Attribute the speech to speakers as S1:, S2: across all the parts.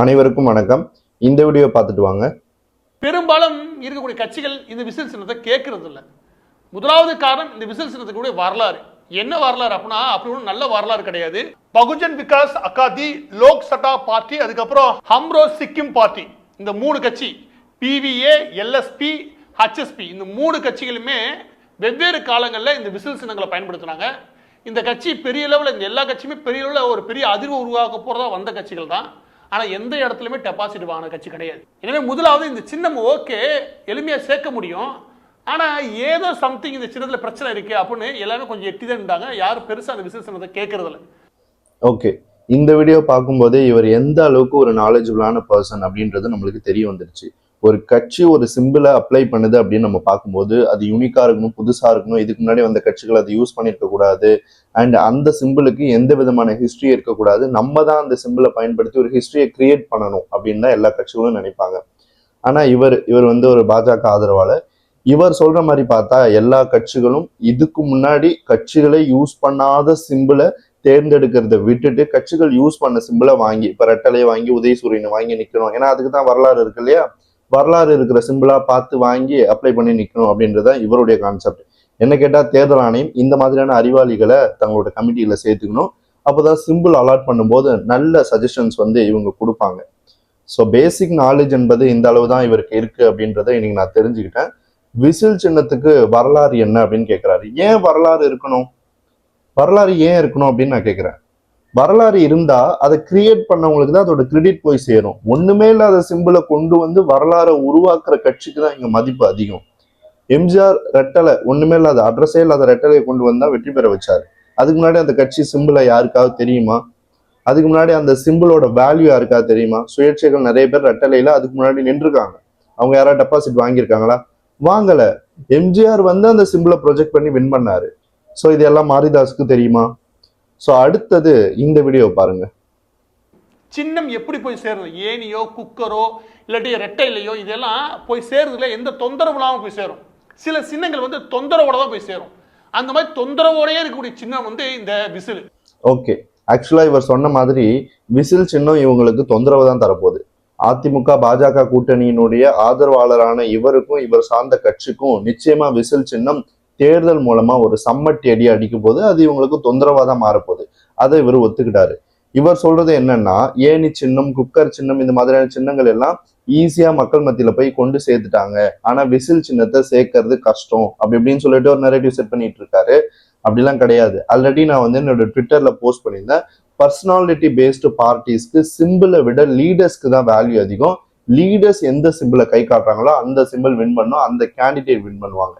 S1: அனைவருக்கும் வணக்கம். இந்த வீடியோ பார்த்துட்டு வாங்க.
S2: பெரும்பாலும் இருக்கக்கூடிய கட்சிகள் இந்த விசில் சின்னத்தை கேட்கறது இல்லை முதலாவது காரணம் இந்த விசில் சின்னத்துக்குடைய வரலாறு. என்ன வரலாறு அப்படின்னா அப்படி ஒன்றும் நல்ல வரலாறு கிடையாது. பகுஜன் விகாஸ் அகாதி லோக் சட்டா பார்ட்டி அதுக்கப்புறம் ஹம்ரோ சிக்கிம் பார்ட்டி. இந்த மூணு கட்சி பிவிஏ எல்எஸ்பி ஹச்எஸ்பி இந்த மூணு கட்சிகளுமே வெவ்வேறு காலங்களில் இந்த விசில் சின்னங்களை பயன்படுத்தினாங்க. இந்த கட்சி பெரிய லெவலில் இந்த எல்லா கட்சியுமே பெரிய அளவில் ஒரு பெரிய அதிர்வு உருவாக்க போகிறதா வந்த கட்சிகள் தான். ஆனால் எந்த இடத்துலையுமே டெபாசிட் வாங்கின கட்சி கிடையாது. எனவே முதலாவது இந்த சின்னம் ஓகே எளிமையாக சேர்க்க முடியும். ஆனால் ஏதோ சம்திங் இந்த சின்னத்தில் பிரச்சனை இருக்குது அப்படின்னு எல்லாமே கொஞ்சம் எட்டி தான் இருந்தாங்க. யாரும் பெருசாக அந்த விசேஷத்தை கேட்கறதில்ல.
S1: ஓகே. இந்த வீடியோ பார்க்கும்போதே இவர் எந்த அளவுக்கு ஒரு நாலேஜபிளான பர்சன் அப்படின்றது நம்மளுக்கு தெரிய வந்துருச்சு. ஒரு கட்சி ஒரு சிம்பிளை அப்ளை பண்ணுது அப்படின்னு நம்ம பார்க்கும்போது அது யூனிக்காக இருக்கணும் புதுசாக இருக்கணும் இதுக்கு முன்னாடி வந்த கட்சிகள் அதை யூஸ் பண்ணியிருக்க கூடாது. அண்ட் அந்த சிம்பிளுக்கு எந்த விதமான ஹிஸ்ட்ரி இருக்கக்கூடாது நம்ம தான் அந்த சிம்பிளை பயன்படுத்தி ஒரு ஹிஸ்ட்ரியை கிரியேட் பண்ணணும் அப்படின்னு தான் எல்லா கட்சிகளும் நினைப்பாங்க. ஆனால் இவர் இவர் வந்து ஒரு பாஜக ஆதரவாளர். இவர் சொல்ற மாதிரி பார்த்தா எல்லா கட்சிகளும் இதுக்கு முன்னாடி கட்சிகளை யூஸ் பண்ணாத சிம்பிளை தேர்ந்தெடுக்கிறத விட்டுட்டு கட்சிகள் யூஸ் பண்ண சிம்பிளை வாங்கி இப்போ ரெட்டலையை வாங்கி உதயசூரியனை வாங்கி நிற்கணும் ஏன்னா அதுக்கு தான் வரலாறு இருக்கு இல்லையா? வரலாறு இருக்கிற சிம்பிளாக பார்த்து வாங்கி அப்ளை பண்ணி நிற்கணும் அப்படின்றது தான் இவருடைய கான்செப்ட் என்ன கேட்டால் தேர்தல் ஆணையம் இந்த மாதிரியான அறிவாளிகளை தங்களோட கமிட்டியில் சேர்த்துக்கணும். அப்போ தான் சிம்பிள் அலாட் பண்ணும்போது நல்ல சஜஷன்ஸ் வந்து இவங்க கொடுப்பாங்க. ஸோ பேசிக் நாலேஜ் என்பது இந்த அளவு தான் இவருக்கு இருக்குது அப்படின்றத இன்னைக்கு நான் தெரிஞ்சுக்கிட்டேன். விசில் சின்னத்துக்கு வரலாறு என்ன அப்படின்னு கேட்குறாரு ஏன் வரலாறு இருக்கணும்? வரலாறு ஏன் இருக்கணும் அப்படின்னு நான் கேட்குறேன் வரலாறு இருந்தா அதை கிரியேட் பண்ணவங்களுக்கு தான் அதோட கிரெடிட் போய் சேரும். ஒண்ணுமே இல்லாத சிம்பிளை கொண்டு வந்து வரலாறை உருவாக்குற கட்சிக்கு தான் இங்க மதிப்பு அதிகம். எம்ஜிஆர் ரெட்டலை ஒண்ணுமே இல்லாத அட்ரஸே இல்லாத ரெட்டலையை கொண்டு வந்தா வெற்றி பெற வச்சாரு. அதுக்கு முன்னாடி அந்த கட்சி சிம்பிளை யாருக்காவது தெரியுமா? அதுக்கு முன்னாடி அந்த சிம்பிளோட வேல்யூ யாருக்காவது தெரியுமா? சுயேட்சைகள் நிறைய பேர் ரெட்டலையில அதுக்கு முன்னாடி நின்றுருக்காங்க. அவங்க யாராவது டெபாசிட் வாங்கியிருக்காங்களா? வாங்கல. எம்ஜிஆர் வந்து அந்த சிம்பிளை ப்ரொஜெக்ட் பண்ணி வின் பண்ணாரு. ஸோ இது எல்லாம் மாரிதாஸுக்கு தெரியுமா? ஸோ அடுத்தது இந்த வீடியோ பாருங்க.
S2: சின்னம் எப்படி போய் சேருது? ஏனியோ குக்கரோ இல்லாட்டி ரெட்டையிலையோ இதெல்லாம் போய் சேருதுல எந்த தொந்தரவு இல்லாமல் போய் சேரும். சில சின்னங்கள் வந்து தொந்தரவோட தான் போய் சேரும். அந்த மாதிரி தொந்தரவோடயே இருக்கக்கூடிய சின்னம் வந்து இந்த விசில்.
S1: ஓகே ஆக்சுவலா இவர் சொன்ன மாதிரி விசில் சின்னம் இவங்களுக்கு தொந்தரவு தான் தரப்போகுது. அதிமுக பாஜக கூட்டணியினுடைய ஆதரவாளரான இவருக்கும் இவர் சார்ந்த கட்சிக்கும் நிச்சயமா விசில் சின்னம் தேர்தல் மூலமா ஒரு சம்மட்டி அடி அடிக்கும் போது அது இவங்களுக்கு தொந்தரவாக தான் மாறப்போகுது. அதை இவர் ஒத்துக்கிட்டாரு. இவர் சொல்றது என்னன்னா ஏணி சின்னம் குக்கர் சின்னம் இந்த மாதிரியான சின்னங்கள் எல்லாம் ஈஸியா மக்கள் மத்தியில போய் கொண்டு சேர்த்துட்டாங்க. ஆனா விசில் சின்னத்தை சேர்க்கறது கஷ்டம் அப்படி இப்படின்னு சொல்லிட்டு ஒரு நெரேட்டிவ் செட் பண்ணிட்டு இருக்காரு அப்படிலாம் கிடையாது. ஆல்ரெடி நான் வந்து என்னோட ட்விட்டர்ல போஸ்ட் பண்ணியிருந்தேன். பர்சனாலிட்டி பேஸ்டு பார்ட்டிஸ்க்கு சிம்பிளை விட லீடர்ஸ்க்கு தான் வேல்யூ அதிகம். லீடர்ஸ் எந்த சிம்பிளை கை காட்டுறாங்களோ அந்த சிம்பிள் வின் பண்ணும் அந்த கேண்டிடேட் வின் பண்ணுவாங்க.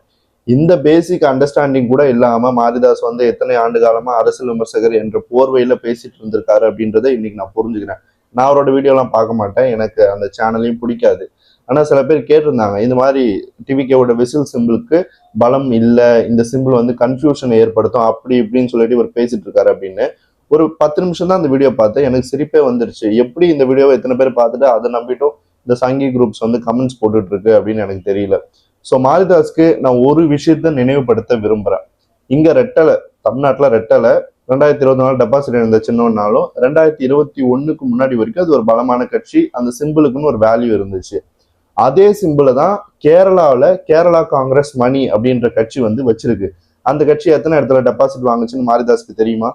S1: இந்த பேசிக் அண்டர்ஸ்டாண்டிங் கூட இல்லாம மாரிதாஸ் வந்து எத்தனை ஆண்டு காலமா அரசியல் விமர்சகர் என்ற போர்வையில பேசிட்டு இருந்திருக்காரு அப்படின்றத இன்னைக்கு நான் புரிஞ்சுக்கிறேன். நான் அவரோட வீடியோலாம் பார்க்க மாட்டேன். எனக்கு அந்த சேனலையும் பிடிக்காது. ஆனா சில பேர் கேட்டிருந்தாங்க இந்த மாதிரி டிவிகேவோட விசில் சிம்பிளுக்கு பலம் இல்லை. இந்த சிம்பிள் வந்து கன்ஃபியூஷன் ஏற்படுத்தும். அப்படி இப்படின்னு சொல்லிட்டு இவர் பேசிட்டு இருக்காரு அப்படின்னு ஒரு பத்து நிமிஷம் தான் அந்த வீடியோ பார்த்தேன். எனக்கு சிரிப்பே வந்துருச்சு. எப்படி இந்த வீடியோவை எத்தனை பேர் பார்த்துட்டு அதை நம்பிட்டும் இந்த சங்கி குரூப்ஸ் வந்து கமெண்ட்ஸ் போட்டுட்டு இருக்கு அப்படின்னு எனக்கு தெரியல. ஸோ மாரிதாஸ்க்கு நான் ஒரு விஷயத்த நினைவுபடுத்த விரும்புகிறேன் இங்கே ரெட்டலை தமிழ்நாட்டில் ரெட்டலை ரெண்டாயிரத்தி இருபத்தி நாலு டெபாசிட் இருந்த சின்னம்னாலும் ரெண்டாயிரத்தி இருபத்தி ஒன்றுக்கு முன்னாடி வரைக்கும் அது ஒரு பலமான கட்சி அந்த சிம்பிளுக்குன்னு ஒரு வேல்யூ இருந்துச்சு. அதே சிம்பிளை தான் கேரளாவில் கேரளா காங்கிரஸ் மணி அப்படின்ற கட்சி வந்து வச்சிருக்கு. அந்த கட்சி எத்தனை இடத்துல டெபாசிட் வாங்குச்சுன்னு மாரிதாஸ்க்கு தெரியுமா?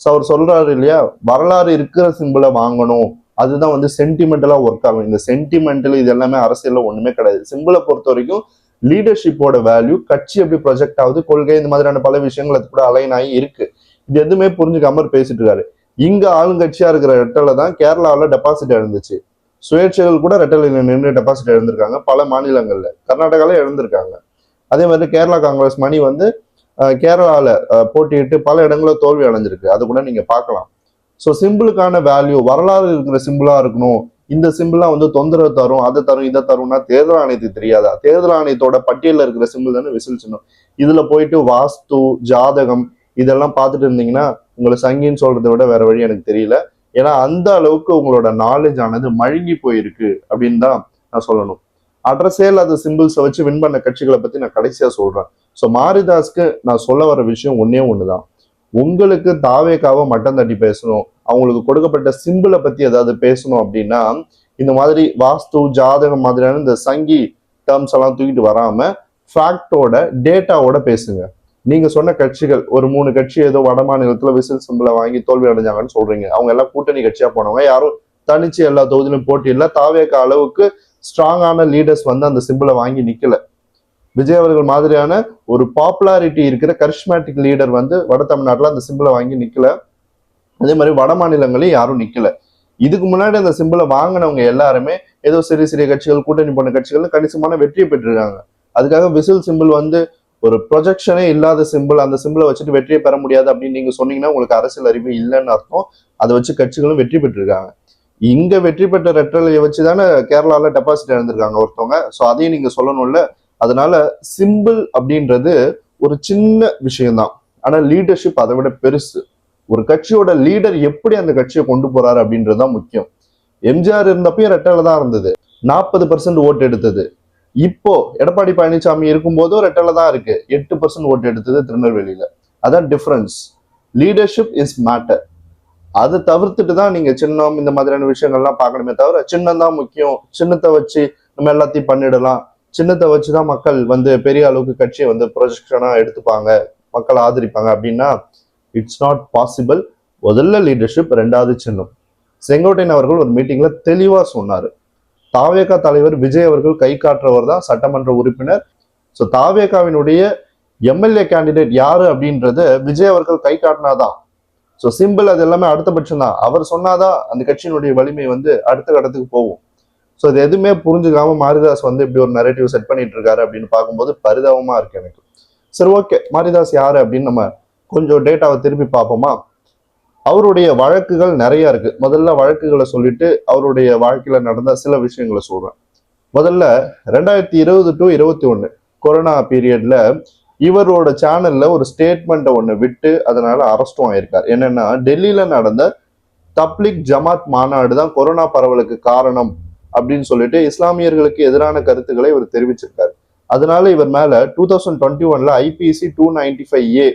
S1: ஸோ அவர் சொல்றாரு இல்லையா? வரலாறு இருக்கிற சிம்பிளை வாங்கணும். அதுதான் வந்து சென்டிமெண்டலாக ஒர்க் ஆகும். இந்த சென்டிமெண்டல் இது எல்லாமே அரசியலில் ஒன்றுமே கிடையாது. சிம்பிளை பொறுத்த வரைக்கும் லீடர்ஷிப்போட வேல்யூ கட்சி எப்படி ப்ரொஜெக்ட் ஆகுது கொள்கை இந்த மாதிரியான பல விஷயங்கள் அது கூட அலைன் ஆகி இருக்கு. இது எதுவுமே புரிஞ்சுக்காம பேசிட்டு இருக்காரு. இங்க ஆளுங்கட்சியா இருக்கிற ரெட்டல தான் கேரளாவில் டெபாசிட் இழந்துச்சு சுயேட்சைகள் கூட ரெட்டலையில் நின்று டெபாசிட் இழந்திருக்காங்க பல மாநிலங்கள்ல. கர்நாடகால இழந்திருக்காங்க அதே மாதிரி கேரளா காங்கிரஸ் மணி வந்து கேரளாவில் போட்டியிட்டு பல இடங்களில் தோல்வி அடைஞ்சிருக்கு. அது கூட நீங்க பார்க்கலாம். ஸோ சிம்பிளுக்கான வேல்யூ வரலாறு இருக்கிற சிம்பிளாக இருக்கணும். இந்த சிம்பிளாக வந்து தொந்தரவு தரும் அதை தரும் இதை தரும்னா தேர்தல் ஆணையத்துக்கு தெரியாதா? தேர்தல் ஆணையத்தோட பட்டியலில் இருக்கிற சிம்பிள் தானே விசில் சின்னம். இதில் போயிட்டு வாஸ்து ஜாதகம் இதெல்லாம் பார்த்துட்டு இருந்தீங்கன்னா உங்களை சங்கின்னு சொல்றதை விட வேற வழி எனக்கு தெரியல. ஏன்னா அந்த அளவுக்கு உங்களோட நாலேஜ் ஆனது மழுங்கி போயிருக்கு அப்படின்னு தான் நான் சொல்லணும். அட்ரஸே இல்லாத சிம்பிள்ஸை வச்சு வின் பண்ண கட்சிகளை பற்றி நான் கடைசியாக சொல்கிறேன் ஸோ மாரிதாஸ்க்கு நான் சொல்ல வர விஷயம் ஒன்றே ஒன்று தான் உங்களுக்கு தாவேக்காவை மட்டம் தட்டி பேசணும். அவங்களுக்கு கொடுக்கப்பட்ட சிம்பிளை பத்தி ஏதாவது பேசணும் அப்படின்னா இந்த மாதிரி வாஸ்து ஜாதகம் மாதிரியான இந்த சங்கி டேர்ம்ஸ் எல்லாம் தூக்கிட்டு வராம ஃபேக்டோட டேட்டாவோட பேசுங்க. நீங்க சொன்ன கட்சிகள் ஒரு மூணு கட்சி ஏதோ வட மாநிலத்துல விசில் சிம்பிளை வாங்கி தோல்வி அடைஞ்சாங்கன்னு சொல்றீங்க. அவங்க எல்லாம் கூட்டணி கட்சியா போனவங்க யாரும் தனிச்சு எல்லா தொகுதியிலும் போட்டி இல்லை தாவேக்க அளவுக்கு ஸ்ட்ராங்கான லீடர்ஸ் வந்து அந்த சிம்பிளை வாங்கி நிக்கல. விஜய் அவர்கள் மாதிரியான ஒரு பாப்புலாரிட்டி இருக்கிற கரிஷ்மேட்டிக் லீடர் வந்து வட தமிழ்நாட்டில் அந்த சிம்பிளை வாங்கி நிற்கல அதே மாதிரி வட மாநிலங்களையும் யாரும் நிற்கல இதுக்கு முன்னாடி அந்த சிம்பிளை வாங்கினவங்க எல்லாருமே ஏதோ சிறிய சிறிய கட்சிகள் கூட்டணி போன கட்சிகள் கணிசமான வெற்றியை பெற்றிருக்காங்க. அதுக்காக விசில் சிம்பிள் வந்து ஒரு ப்ரொஜெக்ஷனே இல்லாத சிம்பிள் அந்த சிம்பிளை வச்சுட்டு வெற்றியை பெற முடியாது அப்படின்னு நீங்க சொன்னீங்கன்னா உங்களுக்கு அரசியல் அறிவு இல்லைன்னு அர்த்தம். அதை வச்சு கட்சிகளும் வெற்றி பெற்றிருக்காங்க. இங்க வெற்றி பெற்ற ரெட்டலையை வச்சு தானே கேரளால டெபாசிட் இழந்திருக்காங்க ஒருத்தவங்க. ஸோ அதையும் நீங்க சொல்லணும்ல. அதனால சிம்பிள் அப்படின்றது ஒரு சின்ன விஷயம்தான். ஆனா லீடர்ஷிப் அதை விட பெருசு. ஒரு கட்சியோட லீடர் எப்படி அந்த கட்சியை கொண்டு போறாரு அப்படின்றது தான் முக்கியம். எம்ஜிஆர் இருந்தப்பயும் ரெட்டலை தான் இருந்தது? நாற்பது பர்சன்ட் ஓட்டு எடுத்தது. இப்போ எடப்பாடி பழனிசாமி இருக்கும்போதும் ரெட்டலை தான் இருக்கு. எட்டு பர்சன்ட் ஓட்டு எடுத்தது திருநெல்வேலியில. அதான் டிஃபரன்ஸ் லீடர்ஷிப் இஸ் மேட்டர் அதை தவிர்த்துட்டு தான் நீங்க சின்னம் இந்த மாதிரியான விஷயங்கள்லாம் பார்க்கணுமே தவிர சின்னம் தான் முக்கியம். சின்னத்தை வச்சு நம்ம எல்லாத்தையும் பண்ணிடலாம். சின்னத்தை வச்சு தான் மக்கள் வந்து பெரிய அளவுக்கு கட்சியை வந்து ப்ரொஜெக்ஷனா எடுத்துப்பாங்க. மக்கள் ஆதரிப்பாங்க அப்படின்னா இட்ஸ் நாட் பாசிபிள் முதல்ல லீடர்ஷிப் ரெண்டாவது சின்னம். செங்கோட்டையன் அவர்கள் ஒரு மீட்டிங்ல தெளிவா சொன்னார். தாவேகா தலைவர் விஜய் அவர்கள் கை காட்டுறவர் தான் சட்டமன்ற உறுப்பினர். ஸோ தாவேகாவினுடைய எம்எல்ஏ கேண்டிடேட் யாரு அப்படின்றத விஜய் அவர்கள் கை காட்டினாதான். ஸோ சிம்பிள் அது எல்லாமே அடுத்தபட்சம் தான் அவர் சொன்னாதான் அந்த கட்சியினுடைய வலிமை வந்து அடுத்த கட்டத்துக்கு போகும். ஸோ இது எதுவுமே புரிஞ்சுக்காம மாரிதாஸ் வந்து இப்படி ஒரு நெரேட்டிவ் செட் பண்ணிட்டு இருக்காரு அப்படின்னு பார்க்கும்போது பரிதாபமா இருக்கு எனக்கு. சரி ஓகே மாரிதாஸ் யாரு அப்படின்னு நம்ம கொஞ்சம் டேட்டாவை திருப்பி பார்ப்போமா? அவருடைய வழக்குகள் நிறைய இருக்கு. முதல்ல வழக்குகளை சொல்லிட்டு அவருடைய வாழ்க்கையில நடந்த சில விஷயங்களை சொல்றேன். முதல்ல ரெண்டாயிரத்தி இருபது டு இருபத்தி ஒன்னு கொரோனா பீரியட்ல இவரோட சேனல்ல ஒரு ஸ்டேட்மெண்ட்டை ஒன்று விட்டு அதனால அரெஸ்டும் ஆயிருக்கார். என்னன்னா டெல்லியில நடந்த தப்லிக் ஜமாத் மாநாடு தான் கொரோனா பரவலுக்கு காரணம் அப்படின்னு சொல்லிட்டு இஸ்லாமியர்களுக்கு எதிரான கருத்துக்களை இவர் தெரிவிச்சிருக்காரு. அதனால இவர் மேல டூ தௌசண்ட் டுவெண்ட்டி ஒன்ல IPC two ninety five A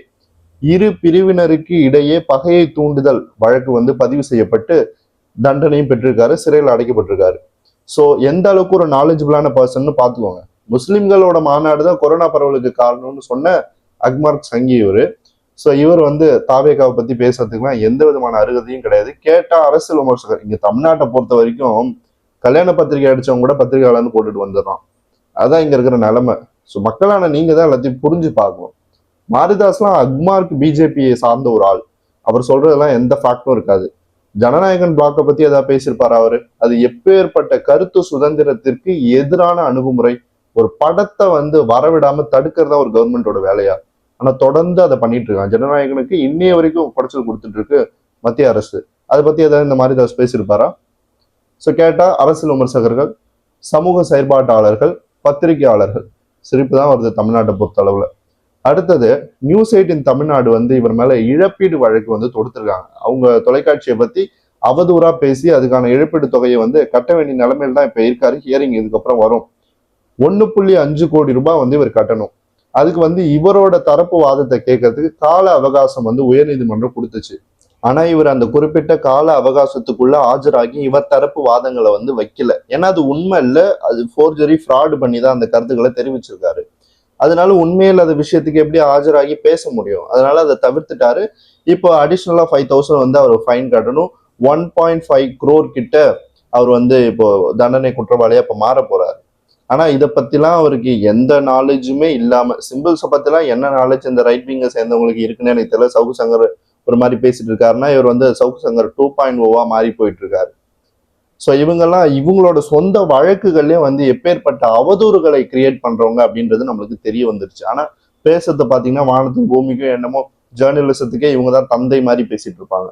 S1: இரு பிரிவினருக்கு இடையே பகையை தூண்டுதல் வழக்கு வந்து பதிவு செய்யப்பட்டு தண்டனையும் பெற்றிருக்காரு சிறையில் அடைக்கப்பட்டிருக்காரு. ஸோ எந்த அளவுக்கு ஒரு நாலேஜபிளான பர்சன் பார்த்துக்கோங்க. முஸ்லிம்களோட மாநாடு தான் கொரோனா பரவலுக்கு காரணம்னு சொன்ன அக்மார்க் சங்கி இவர். ஸோ இவர் வந்து தாவேகாவை பத்தி பேசுறதுக்குலாம் எந்த விதமான அருகதையும் கிடையாது. கேட்டா அரசியல் விமர்சகர். இங்க தமிழ்நாட்டை பொறுத்த வரைக்கும் கல்யாண பத்திரிகை அடிச்சவங்க கூட பத்திரிகையாளர்னு போட்டுட்டு வந்துடுறான் அதான் இங்க இருக்கிற நிலைமை. ஸோ மக்களான நீங்க தான் எல்லாத்தையும் புரிஞ்சு பார்க்கணும். மாரிதாஸ்லாம் அக்மார்க் பிஜேபியை சார்ந்த ஒரு ஆள். அவர் சொல்றதெல்லாம் எந்த ஃபேக்டும் இருக்காது. ஜனநாயகன் பிளாக்கை பத்தி ஏதாவது பேசியிருப்பார் அவரு? அது எப்பேற்பட்ட கருத்து சுதந்திரத்திற்கு எதிரான அணுகுமுறை. ஒரு படத்தை வந்து வரவிடாம தடுக்கிறதா ஒரு கவர்மெண்டோட வேலையா? ஆனா தொடர்ந்து அதை பண்ணிட்டு இருக்கான். ஜனநாயகனுக்கு இன்னைய வரைக்கும் குடைச்சல் கொடுத்துட்டு இருக்கு மத்திய அரசு. அதை பத்தி ஏதாவது இந்த மாரிதாஸ் பேசியிருப்பாரா? ஸோ கேட்டால் அரசியல் விமர்சகர்கள் சமூக செயற்பாட்டாளர்கள் பத்திரிகையாளர்கள். சிரிப்பு தான் வருது தமிழ்நாட்டை பொறுத்த அடுத்தது நியூஸ் எயிட்டின் தமிழ்நாடு வந்து இவர் மேலே இழப்பீடு வழக்கு வந்து தொடுத்திருக்காங்க. அவங்க தொலைக்காட்சியை பற்றி அவதூறாக பேசி அதுக்கான இழப்பீடு தொகையை வந்து கட்ட வேண்டிய நிலைமையில் தான் இப்போ இருக்காரு. ஹியரிங் இதுக்கப்புறம் வரும். ஒன்று புள்ளி அஞ்சு கோடி ரூபாய் வந்து இவர் கட்டணும். அதுக்கு வந்து இவரோட தரப்பு வாதத்தை கேட்கறதுக்கு கால அவகாசம் வந்து உயர்நீதிமன்றம் கொடுத்துச்சு. ஆனா இவர் அந்த குறிப்பிட்ட கால அவகாசத்துக்குள்ள ஆஜராகி இவர் தரப்பு வாதங்களை வந்து வைக்கல. ஏன்னா அது உண்மை இல்லை. அது ஃபோர்ஜரி ஃப்ராடு பண்ணி தான் அந்த கருத்துக்களை தெரிவிச்சிருக்காரு. அதனால உண்மையில் அந்த விஷயத்துக்கு எப்படி ஆஜராகி பேச முடியும்? அதனால அதை தவிர்த்துட்டாரு. இப்போ அடிஷ்னலா ஃபைவ் தௌசண்ட் வந்து அவர் ஃபைன் கட்டணும். ஒன் பாயிண்ட் ஃபைவ் க்ரோர் கிட்ட அவர் வந்து இப்போ தண்டனை குற்றவாளியா இப்போ மாற போறாரு. ஆனா இதை பத்திலாம் அவருக்கு எந்த நாலேஜுமே இல்லாம சிம்பிள்ஸை பத்திலாம் என்ன நாலேஜ் இந்த ரைட் விங்கை சேர்ந்தவங்களுக்கு இருக்குன்னு எனக்கு தெரியல. சவுசங்கர் சங்கர் ஒரு மாதிரி பேசிட்டு இருக்காருன்னா இவர் வந்து சவுக்கு சங்கர் டூ பாயிண்ட் ஓவா மாறி போயிட்டு இருக்காரு ஸோ இவங்கெல்லாம் இவங்களோட சொந்த வழக்குகள்லயே வந்து எப்பேற்பட்ட அவதூறுகளை கிரியேட் பண்றவங்க அப்படின்றது நம்மளுக்கு தெரிய வந்துருச்சு. ஆனா பேசுறத பாத்தீங்கன்னா வானத்துக்கும் பூமிக்கும் என்னமோ ஜேர்னலிசத்துக்கே இவங்க தான் தந்தை மாதிரி பேசிட்டு இருப்பாங்க.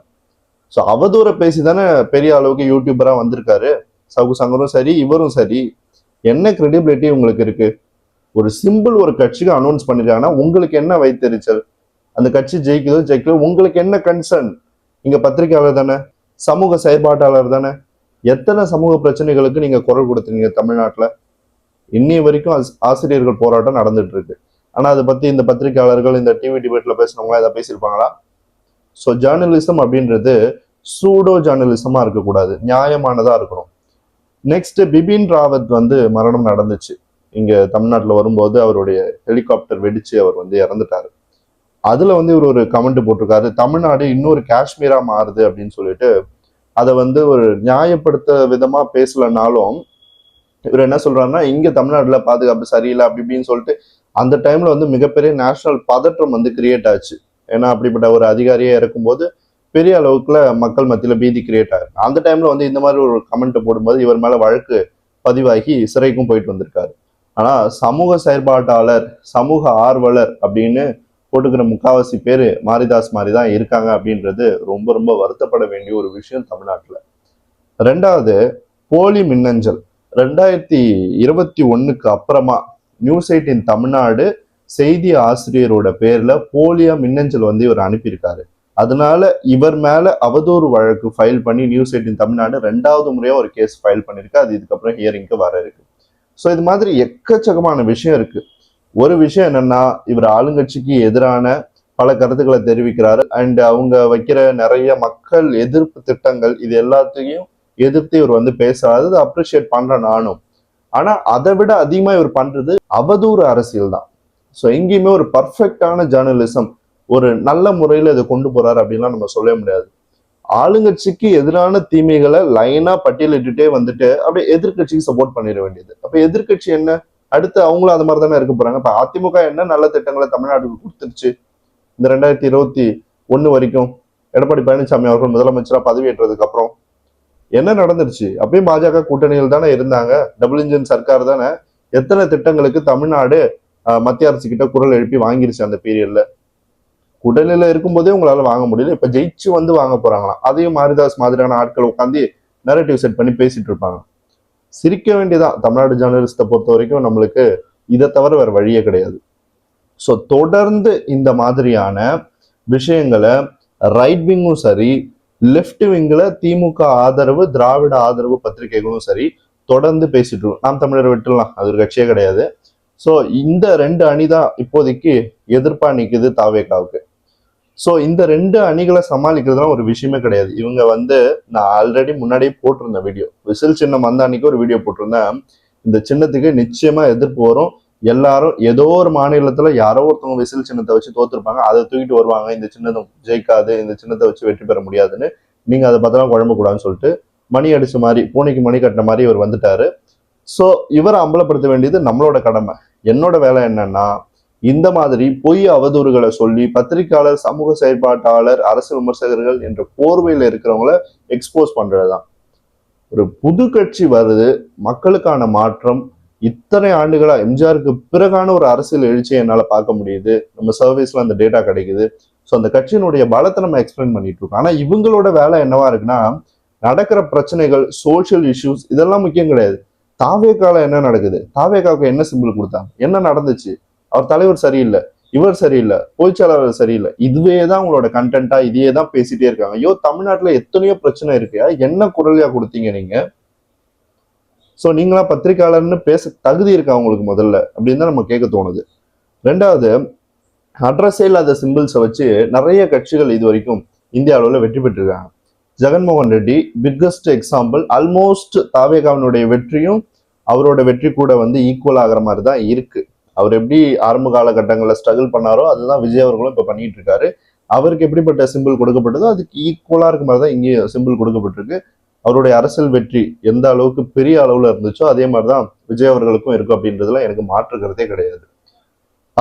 S1: ஸோ அவதூற பேசி தானே பெரிய அளவுக்கு யூடியூபரா வந்திருக்காரு. சவுக்கு சங்கரும் சரி இவரும் சரி. என்ன கிரெடிபிலிட்டி உங்களுக்கு இருக்கு? ஒரு சிம்பிள் ஒரு கட்சிக்கு அனௌன்ஸ் பண்ணிருக்காங்கன்னா உங்களுக்கு என்ன வைத்தறிச்சல் அந்த கட்சி ஜெயிக்குதோ ஜெயிக்கலோ. உங்களுக்கு என்ன கன்சர்ன் நீங்க பத்திரிகையாளர் தானே? சமூக செயற்பாட்டாளர் தானே? எத்தனை சமூக பிரச்சனைகளுக்கு நீங்க குரல் கொடுத்தீங்க தமிழ்நாட்டில்? இன்னி வரைக்கும் ஆஸ்- ஆசிரியர்கள் போராட்டம் நடந்துட்டு இருக்கு ஆனா அதை பத்தி இந்த பத்திரிகையாளர்கள் இந்த டிவி டிபேட்ல பேசுனவங்க ஏதாவது பேசியிருப்பாங்களா? ஸோ ஜேர்னலிசம் அப்படின்றது சூடோ ஜேர்னலிசமா இருக்கக்கூடாது. நியாயமானதா இருக்கணும். நெக்ஸ்ட் பிபின் ராவத் வந்து மரணம் நடந்துச்சு. இங்க தமிழ்நாட்டில் வரும்போது அவருடைய ஹெலிகாப்டர் வெடிச்சு அவர் வந்து இறந்துட்டாரு. அதுல வந்து இவர் ஒரு கமெண்ட் போட்டிருக்காரு. தமிழ்நாடு இன்னொரு காஷ்மீரா மாறுது அப்படின்னு சொல்லிட்டு அதை வந்து ஒரு நியாயப்படுத்த விதமா பேசலனாலும் இவர் என்ன சொல்றாருன்னா இங்க தமிழ்நாட்டில் பாதுகாப்பு சரியில்லை அப்படி இப்படின்னு சொல்லிட்டு அந்த டைம்ல வந்து மிகப்பெரிய நேஷனல் பதற்றம் வந்து கிரியேட் ஆச்சு. ஏன்னா அப்படிப்பட்ட ஒரு அதிகாரியே இருக்கும்போது பெரிய அளவுக்குல மக்கள் மத்தியில பீதி கிரியேட் ஆயிருக்கு அந்த டைம்ல வந்து இந்த மாதிரி ஒரு கமெண்ட் போடும்போது இவர் மேல வழக்கு பதிவாகி சிறைக்கும் போயிட்டு வந்திருக்காரு. ஆனா சமூக செயற்பாட்டாளர் சமூக ஆர்வலர் அப்படின்னு போட்டுக்கிற முக்காவாசி பேர் மாரிதாஸ் மாதிரி தான் இருக்காங்க அப்படின்றது ரொம்ப ரொம்ப வருத்தப்பட வேண்டிய ஒரு விஷயம் தமிழ்நாட்டில். ரெண்டாவது போலி மின்னஞ்சல். ரெண்டாயிரத்தி இருபத்தி ஒன்றுக்கு அப்புறமா நியூஸ் எயிட்டின் தமிழ்நாடு செய்தி ஆசிரியரோட பேரில் போலியா மின்னஞ்சல் வந்து இவர் அனுப்பியிருக்காரு. அதனால இவர் மேல அவதூறு வழக்கு ஃபைல் பண்ணி நியூஸ் எயிட்டின் தமிழ்நாடு ரெண்டாவது முறையா ஒரு கேஸ் ஃபைல் பண்ணியிருக்கு அது இதுக்கப்புறம் ஹியரிங்க்கு வர இருக்கு. ஸோ இது மாதிரி எக்கச்சக்கமான விஷயம் இருக்கு. ஒரு விஷயம் என்னன்னா இவர் ஆளுங்கட்சிக்கு எதிரான பல கருத்துக்களை தெரிவிக்கிறாரு. அண்ட் அவங்க வைக்கிற நிறைய மக்கள் எதிர்ப்பு திட்டங்கள் இது எல்லாத்தையும் எதிர்த்து இவர் வந்து பேசுறாரு. அதை அப்ரிஷியேட் பண்றேன் நானும். ஆனா அதை விட அதிகமா இவர் பண்றது அவதூறு அரசியல் தான் ஸோ எங்கேயுமே ஒரு பர்ஃபெக்டான ஜேர்னலிசம் ஒரு நல்ல முறையில இதை கொண்டு போறாரு அப்படின்லாம் நம்ம சொல்ல முடியாது. ஆளுங்கட்சிக்கு எதிரான தீமைகளை லைனா பட்டியலிட்டுட்டே வந்துட்டு அப்படியே எதிர்க்கட்சிக்கு சப்போர்ட் பண்ணிட வேண்டியது. அப்ப எதிர்க்கட்சி என்ன? அடுத்து அவங்களும் அது மாதிரி தானே இருக்க போறாங்க. இப்போ அதிமுக என்ன நல்ல திட்டங்களை தமிழ்நாட்டுக்கு கொடுத்துருச்சு. இந்த ரெண்டாயிரத்தி இருபத்தி ஒன்று வரைக்கும் எடப்பாடி பழனிசாமி அவர்கள் முதலமைச்சராக பதவியேற்றதுக்கு அப்புறம் என்ன நடந்துருச்சு? அப்பயும் பாஜக கூட்டணியில் தானே இருந்தாங்க. டபுள் இன்ஜின் சர்க்கார் தானே எத்தனை திட்டங்களுக்கு தமிழ்நாடு மத்திய அரசு கிட்ட குரல் எழுப்பி வாங்கிருச்சு அந்த பீரியட்ல கூட்டணியில இருக்கும்போதே உங்களால வாங்க முடியல. இப்ப ஜெயிச்சு வந்து வாங்க போறாங்களாம். அதையும் மாரிதாஸ் மாதிரியான ஆட்கள் உட்காந்து நரேட்டிவ் செட் பண்ணி பேசிட்டு இருப்பாங்க. சிரிக்க வேண்டியதான் தமிழ்நாடு ஜேர்னலிஸ்ட்டை பொறுத்த வரைக்கும் நம்மளுக்கு இதை தவிர வேறு வழியே கிடையாது. ஸோ தொடர்ந்து இந்த மாதிரியான விஷயங்களை ரைட் விங்கும் சரி லெஃப்ட் விங்கில் திமுக ஆதரவு திராவிட ஆதரவு பத்திரிகைகளும் சரி தொடர்ந்து பேசிட்டு இருக்கோம். நாம் தமிழர் விட்டுலாம் அது ஒரு கட்சியே கிடையாது. ஸோ இந்த ரெண்டு அணி தான் இப்போதைக்கு எதிர்ப்பாக நிற்குது தாவேகாவுக்கு ஸோ இந்த ரெண்டு அணிகளை சமாளிக்கிறதுலாம் ஒரு விஷயமே கிடையாது. இவங்க வந்து நான் ஆல்ரெடி முன்னாடியே போட்டிருந்தேன் வீடியோ விசில் சின்னம் வந்த அன்னைக்கு ஒரு வீடியோ போட்டிருந்தேன். இந்த சின்னத்துக்கு நிச்சயமா எதிர்ப்பு வரும். எல்லாரும் ஏதோ ஒரு மாநிலத்துல யாரோ ஒருத்தவங்க விசில் சின்னத்தை வச்சு தோத்துருப்பாங்க. அதை தூக்கிட்டு வருவாங்க. இந்த சின்னத்தை ஜெயிக்காது. இந்த சின்னத்தை வச்சு வெற்றி பெற முடியாதுன்னு நீங்க அதை பார்த்தா குழம்பக்கூடாதுன்னு சொல்லிட்டு மணி அடிச்ச மாதிரி பூனைக்கு மணி கட்டின மாதிரி இவர் வந்துட்டாரு. ஸோ இவரை அம்பலப்படுத்த வேண்டியது நம்மளோட கடமை. என்னோட வேலை என்னன்னா இந்த மாதிரி பொய் அவதூறுகளை சொல்லி பத்திரிகையாளர் சமூக செயற்பாட்டாளர் அரசு விமர்சகர்கள் என்ற போர்வையில் இருக்கிறவங்கள எக்ஸ்போஸ் பண்றதுதான். ஒரு புது கட்சி வருது மக்களுக்கான மாற்றம் இத்தனை ஆண்டுகளா எம்ஜிஆருக்கு பிறகான ஒரு அரசியல் எழுச்சியை என்னால பார்க்க முடியுது. நம்ம சர்வீஸ்ல அந்த டேட்டா கிடைக்குது. ஸோ அந்த கட்சியினுடைய பலத்தை நம்ம எக்ஸ்பிளைன் பண்ணிட்டு இருக்கோம். ஆனா இவங்களோட வேலை என்னவா இருக்குன்னா நடக்கிற பிரச்சனைகள் சோஷியல் இஷ்யூஸ் இதெல்லாம் முக்கியம் கிடையாது. தாவேக்கால என்ன நடக்குது? தாவேக்காவுக்கு என்ன சிம்பிள் கொடுத்தாங்க? என்ன நடந்துச்சு? அவர் தலைவர் சரியில்லை இவர் சரியில்லை பொதுச்செயலாளர் சரியில்லை. இதுவே தான் உங்களோட கண்டென்ட்டா இதையே தான் பேசிட்டே இருக்காங்க. ஐயோ தமிழ்நாட்டில் எத்தனையோ பிரச்சனை இருக்கு. என்ன குரலையா கொடுத்தீங்க நீங்க? ஸோ நீங்களா பத்திரிகையாளர்னு பேச தகுதி இருக்கா உங்களுக்கு முதல்ல? அப்படின்னு தான் நம்ம கேட்க தோணுது. ரெண்டாவது அட்ரஸே இல்லாத சிம்பிள்ஸை வச்சு நிறைய கட்சிகள் இது வரைக்கும் இந்திய அளவில் வெற்றி பெற்றிருக்காங்க. Jaganmohan Reddy biggest example almost தாவேகாவினுடைய வெற்றியும் அவரோட வெற்றி கூட வந்து ஈக்குவல் ஆகிற மாதிரி தான் இருக்கு. அவர் எப்படி ஆரம்ப காலகட்டங்களில் ஸ்ட்ரகிள் பண்ணாரோ அதுதான் விஜய் அவர்களும் இப்போ பண்ணிட்டு இருக்காரு. அவருக்கு எப்படிப்பட்ட சிம்பிள் கொடுக்கப்பட்டதோ அதுக்கு ஈக்குவலாக இருக்க மாதிரி தான் இங்கேயும் சிம்பிள் கொடுக்கப்பட்டிருக்கு. அவருடைய அரசியல் வெற்றி எந்த அளவுக்கு பெரிய அளவில் இருந்துச்சோ அதே மாதிரி தான் விஜய் அவர்களுக்கும் இருக்கும் அப்படின்றதுல எனக்கு மாற்றுக்கிறதே கிடையாது.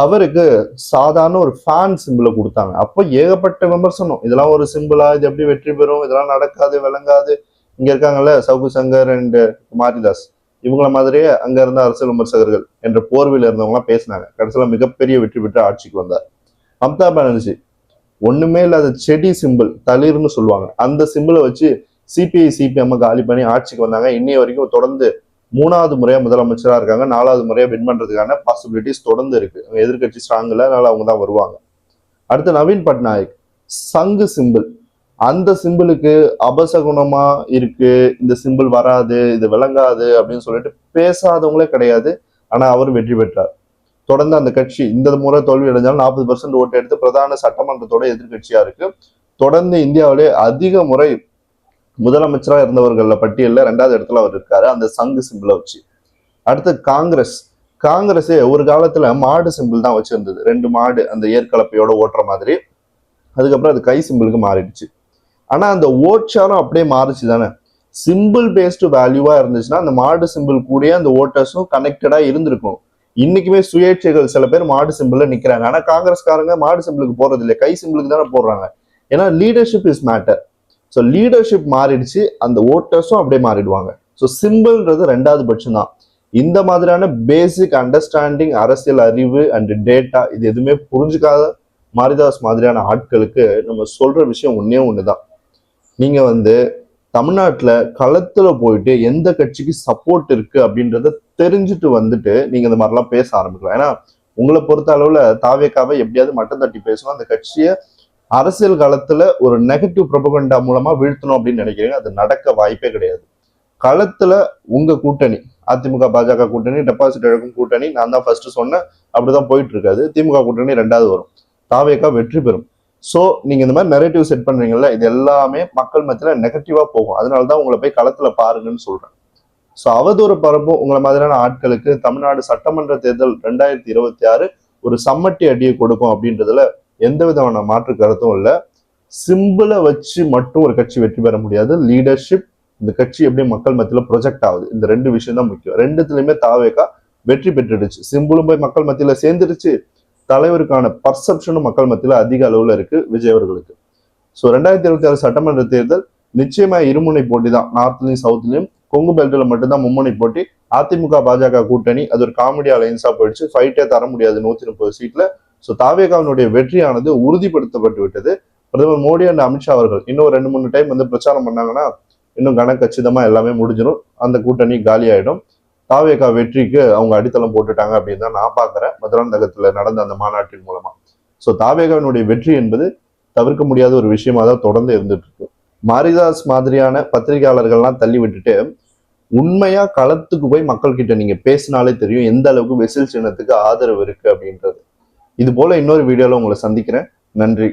S1: அவருக்கு சாதாரண ஒரு ஃபேன் சிம்பிளை கொடுத்தாங்க. அப்போ ஏகப்பட்ட விமர்சனம். இதெல்லாம் ஒரு சிம்பிளா இது எப்படி வெற்றி பெறும்? இதெல்லாம் நடக்காது விளங்காது. இங்க இருக்காங்கல்ல சவுகு சங்கர் அண்ட் மாரிதாஸ். இவங்கள மாதிரியே அங்க இருந்த அரசியல் விமர்சகர்கள் என்ற போர்வையில் இருந்தவங்களாம் பேசினாங்க. கடைசியில மிகப்பெரிய வெற்றி பெற்று ஆட்சிக்கு வந்தார். மம்தா பானர்ஜி ஒண்ணுமே இல்லாத செடி சிம்பிள் தளிர்னு சொல்லுவாங்க. அந்த சிம்பிளை வச்சு சிபிஐ சிபிஎம் காலி பண்ணி ஆட்சிக்கு வந்தாங்க. இன்னைய வரைக்கும் தொடர்ந்து மூணாவது முறையா முதலமைச்சரா இருக்காங்க. நாலாவது முறையா வின் பண்றதுக்கான பாசிபிலிட்டிஸ் தொடர்ந்து இருக்கு. எதிர்கட்சி ஸ்ட்ராங் இல்லை அதனால அவங்க தான் வருவாங்க. அடுத்து நவீன் பட்நாயக் சங்கு சிம்பிள் அந்த சிம்பிளுக்கு அபசகுணமா இருக்கு இந்த சிம்பிள் வராது இது விளங்காது அப்படின்னு சொல்லிட்டு பேசாதவங்களே கிடையாது. ஆனா அவர் வெற்றி பெற்றார். தொடர்ந்து அந்த கட்சி இந்த முறை தோல்வி அடைஞ்சாலும் நாற்பது பர்சன்ட் ஓட்டு எடுத்து பிரதான சட்டமன்றத்தோட எதிர்கட்சியா இருக்கு. தொடர்ந்து இந்தியாவிலே அதிக முறை முதலமைச்சராக இருந்தவர்கள பட்டியலில் ரெண்டாவது இடத்துல அவர் இருக்காரு. அந்த சங்கு சிம்பிளை வச்சு. அடுத்து காங்கிரஸ். காங்கிரஸ் ஒரு காலத்துல மாடு சிம்பிள் தான் வச்சிருந்தது. ரெண்டு மாடு அந்த ஏற்கலப்பையோட ஓட்டுற மாதிரி. அதுக்கப்புறம் அது கை சிம்பிளுக்கு மாறிடுச்சு. ஆனால் அந்த ஓட்சாரம் அப்படியே மாறுச்சு தானே? சிம்பிள் பேஸ்டு வேல்யூவாக இருந்துச்சுன்னா அந்த மாடு சிம்பிள் கூடயே அந்த ஓட்டர்ஸும் கனெக்டடாக இருந்திருக்கும். இன்னைக்குமே சுயேட்சைகள் சில பேர் மாடு சிம்பிளில் நிற்கிறாங்க ஆனால் காங்கிரஸ்காரங்க மாடு சிம்பிளுக்கு போகிறது இல்லை. கை சிம்பிளுக்கு தானே போடுறாங்க. ஏன்னா leadership is matter so leadership மாறிடுச்சு. அந்த ஓட்டர்ஸும் அப்படியே மாறிடுவாங்க. ஸோ சிம்பிள்ன்றது ரெண்டாவது பட்சம் தான் இந்த மாதிரியான பேசிக் அண்டர்ஸ்டாண்டிங் அரசியல் அறிவு அண்ட் டேட்டா இது எதுவுமே புரிஞ்சுக்காத மாரிதாஸ் மாதிரியான ஆட்களுக்கு நம்ம சொல்ற விஷயம் ஒன்னே தான் நீங்க வந்து தமிழ்நாட்டில் களத்தில் போயிட்டு எந்த கட்சிக்கு சப்போர்ட் இருக்கு அப்படின்றத தெரிஞ்சுட்டு வந்துட்டு நீங்க இந்த மாதிரிலாம் பேச ஆரம்பிக்கலாம். ஏன்னா உங்களை பொறுத்த அளவில் தாவேக்காவை எப்படியாவது மட்டம் தட்டி பேசணும். அந்த கட்சியை அரசியல் காலத்தில் ஒரு நெகட்டிவ் ப்ரொபகண்டா மூலமா வீழ்த்தணும் அப்படின்னு நினைக்கிறீங்க. அது நடக்க வாய்ப்பே கிடையாது. களத்துல உங்க கூட்டணி அதிமுக பாஜக கூட்டணி டெபாசிட் இழக்கும் கூட்டணி நான் தான் ஃபர்ஸ்ட் சொன்னேன். அப்படிதான் போயிட்டு இருக்காது. திமுக கூட்டணி ரெண்டாவது வரும். தாவேக்கா வெற்றி பெறும். ஸோ நீங்கள் இந்த மாதிரி நெரேட்டிவ் செட் பண்ணுறீங்கல்ல இது எல்லாமே மக்கள் மத்தியில் நெகட்டிவாக போகும். அதனால தான் உங்களை போய் களத்தில் பாருங்கன்னு சொல்கிறேன் ஸோ அவதூறு பரப்பும் உங்களை மாதிரியான ஆட்களுக்கு தமிழ்நாடு சட்டமன்ற தேர்தல் ரெண்டாயிரத்தி இருபத்தி ஆறு ஒரு சம்மட்டி அடியை கொடுக்கும் அப்படின்றதுல எந்த விதமான மாற்று கருத்தும் இல்லை. சிம்பிளை வச்சு மட்டும் ஒரு கட்சி வெற்றி பெற முடியாது. லீடர்ஷிப் இந்த கட்சி எப்படி மக்கள் மத்தியில் ப்ரொஜெக்ட் ஆகுது? இந்த ரெண்டு விஷயம் தான் முக்கியம். ரெண்டுத்துலையுமே தாவேக்கா வெற்றி பெற்றுடுச்சு. சிம்பிளும் போய் மக்கள் மத்தியில் சேர்ந்துருச்சு தலைவருக்கான பர்செப்ஷனும் மக்கள் மத்தியில் அதிக அளவில் இருக்கு விஜய் அவர்களுக்கு. ஸோ ரெண்டாயிரத்தி இருபத்தி ஆறு சட்டமன்ற தேர்தல் நிச்சயமா இருமுனை போட்டி தான். நார்த்லயும் சவுத்லயும் கொங்கு பெல்ட்டில் மட்டும்தான் மும்முனை போட்டி. அதிமுக பாஜக கூட்டணி அது ஒரு காமெடி அலையன்ஸாக போயிடுச்சு. ஃபைட்டே தர முடியாது நூத்தி முப்பது சீட்ல ஸோ தாவேகாவினுடைய வெற்றியானது உறுதிப்படுத்தப்பட்டு விட்டது. பிரதமர் மோடி அண்ட் அமித்ஷா அவர்கள் இன்னும் ரெண்டு மூணு டைம் வந்து பிரச்சாரம் பண்ணாங்கன்னா இன்னும் கனக்கச்சிதமா எல்லாமே முடிஞ்சிடும் அந்த கூட்டணி காலி ஆயிடும் தாவேகா வெற்றிக்கு அவங்க அடித்தளம் போட்டுட்டாங்க அப்படின்னு தான் நான் பார்க்குறேன். மதுராந்தகத்தில் நடந்த அந்த மாநாட்டின் மூலமாக ஸோ தாவேகாவினுடைய வெற்றி என்பது தவிர்க்க முடியாத ஒரு விஷயமா தான் தொடர்ந்து இருந்துட்டு இருக்கு. மாரிதாஸ் மாதிரியான பத்திரிகையாளர்கள்லாம் தள்ளி விட்டுட்டு உண்மையா களத்துக்கு போய் மக்கள் கிட்ட நீங்க பேசினாலே தெரியும் எந்த அளவுக்கு வெசில் சின்னத்துக்கு ஆதரவு இருக்கு அப்படின்றது. இது போல இன்னொரு வீடியோல உங்களை சந்திக்கிறேன். நன்றி.